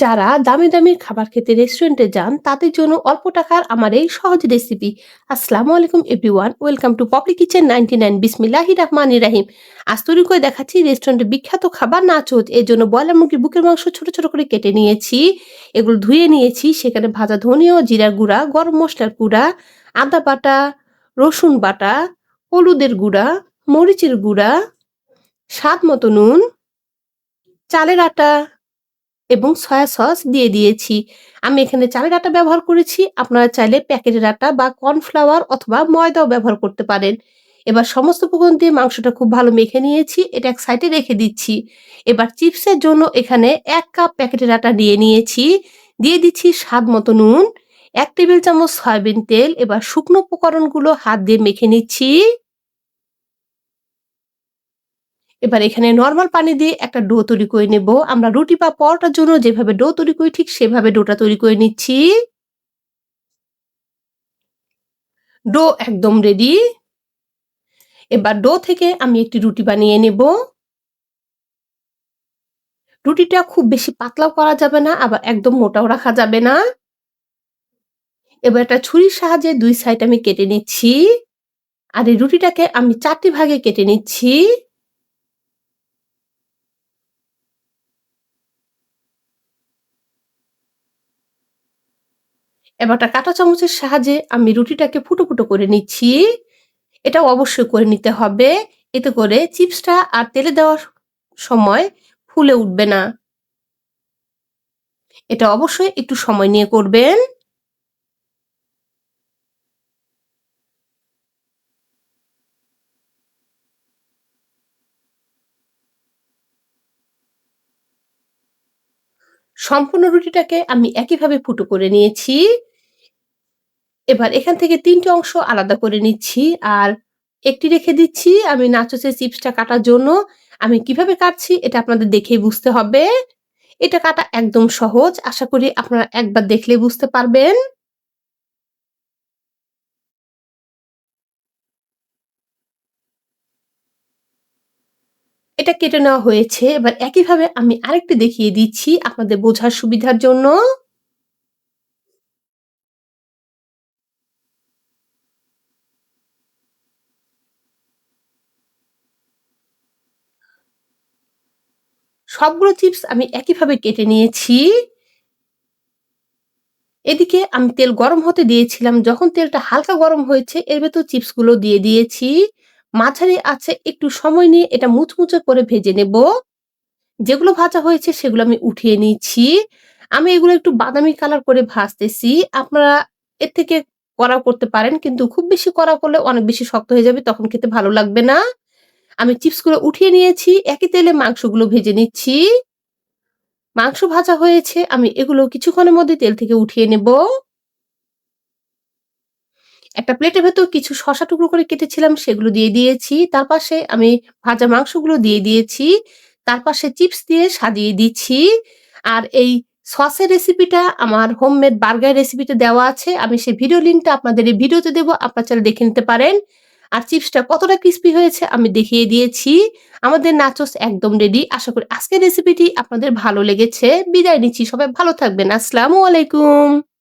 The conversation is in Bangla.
যারা দামি দামি খাবার খেতে রেস্টুরেন্টে যান, তাদের জন্য অল্প টাকার আমার এই সহজ রেসিপি আসসালামু আলাইকুম everyone welcome to Popli kitchen ninety nine বিসমিল্লাহি রহমানি রাহিম। আজ তৈরি করে দেখাচ্ছি রেস্টুরেন্টে বিখ্যাত খাবার নাচোদ। এর জন্য ব্রয়লার মুরগির বুকের মাংস ছোট ছোট করে কেটে নিয়েছি। এগুলো ধুয়ে নিয়েছি, সেখানে ভাজা ধনিয়া ও জিরার গুঁড়া, গরম মশলার গুঁড়া, আদা বাটা, রসুন বাটা, হলুদের গুঁড়া, মরিচের গুঁড়া, স্বাদ মতো নুন, চালের আটা এবং সয়া সস দিয়ে দিয়েছি। আমি এখানে চালের আটা ব্যবহার করেছি। আপনারা চাইলে প্যাকেটের আটা বা কর্নফ্লাওয়ার অথবা ময়দাও ব্যবহার করতে পারেন। এবার সমস্ত উপকরণ দিয়ে মাংসটা খুব ভালো মেখে নিয়েছি। এটা এক সাইডে রেখে দিচ্ছি। এবার চিপসের জন্য এখানে এক কাপ প্যাকেটের আটা দিয়ে নিয়েছি। দিয়ে দিচ্ছি স্বাদ মতো নুন, এক টেবিল চামচ সয়াবিন তেল। এবার শুকনো উপকরণগুলো হাত দিয়ে মেখে নিচ্ছি। এবার এখানে নর্মাল পানি দিয়ে একটা ডো তৈরি করে নেব। আমরা রুটি বা পরোটার জন্য যেভাবে ডো তৈরি করি ঠিক সেভাবে ডোটা তৈরি করে নিচ্ছি। ডো একদম রেডি এবার ডো থেকে আমি একটি রুটি বানিয়ে নেব। রুটিটা খুব বেশি পাতলাও করা যাবে না, আবার একদম মোটাও রাখা যাবে না। এবার একটা ছুরির সাহায্যে দুই সাইড আমি কেটে নিচ্ছি। আর এই রুটিটাকে আমি চারটি ভাগে কেটে নিচ্ছি। এবার একটা কাঁটা চামচের সাহায্যে আমি রুটিটাকে ফুটো ফুটো করে নিচ্ছি। এটা অবশ্যই করে নিতে হবে। এতে করে চিপসটা আর তেলে দেওয়ার সময় ফুলে উঠবে না। এটা অবশ্যই একটু সময় নিয়ে করবেন। সম্পূর্ণ রুটিটাকে আমি একইভাবে ফুটো করে নিয়েছি। এবার এখান থেকে তিনটি অংশ আলাদা করে নিচ্ছি আর একটি রেখে দিচ্ছি আমি নাচোসের চিপসটা কাটার জন্য। আমি কীভাবে কাটছি এটা আপনাদের দেখেই বুঝতে হবে। এটা কাটা একদম সহজ। আশা করি আপনারা একবার দেখলে বুঝতে পারবেন। এটা কেটে নেওয়া হয়েছে। এবার একইভাবে আমি আরেকটি দেখিয়ে দিচ্ছি আপনাদের বোঝার সুবিধার জন্য। সবগুলো চিপস আমি একইভাবে কেটে নিয়েছি। এদিকে আমি তেল গরম হতে দিয়েছিলাম। যখন তেলটা হালকা গরম হয়েছে, এর ভেতর চিপসগুলো দিয়ে দিয়েছি। মাঝারি আছে, একটু সময় নিয়ে এটা মুচমুচে করে ভেজে নেব। যেগুলো ভাজা হয়েছে সেগুলো আমি উঠিয়ে নিচ্ছি। আমি এগুলো একটু বাদামি কালার করে ভাজতেছি। আপনারা এর থেকে কড়া করতে পারেন, কিন্তু খুব বেশি কড়া করলে অনেক বেশি শক্ত হয়ে যাবে, তখন খেতে ভালো লাগবে না। আমি চিপসগুলো উঠিয়ে নিয়েছি, একই তেলে মাংসগুলো ভেজে নিচ্ছি। মাংস ভাজা হয়েছে, আমি এগুলো কিছুক্ষণের মধ্যে তেল থেকে উঠিয়ে নেব। একটা প্লেটের ভেতর কিছু শশা টুকরো করে কেটেছিলাম, সেগুলো দিয়ে দিয়েছি। তার পাশে আমি ভাজা মাংসগুলো দিয়ে দিয়েছি। তার পাশে চিপস দিয়ে সাজিয়ে দিচ্ছি। আর এই সসের রেসিপিটা আমার হোমমেড বার্গার রেসিপিতে দেওয়া আছে। আমি সেই ভিডিও লিঙ্কটা আপনাদের এই ভিডিওতে দেবো, আপনার চাইলে দেখে নিতে পারেন। আর চিপসটা কতটা ক্রিস্পি হয়েছে আমি দেখিয়ে দিয়েছি। আমাদের নাচোস একদম রেডি আশা করি আজকের রেসিপিটি আপনাদের ভালো লেগেছে। বিদায় নিচ্ছি। সবাই ভালো থাকবেন। আসসালামু আলাইকুম।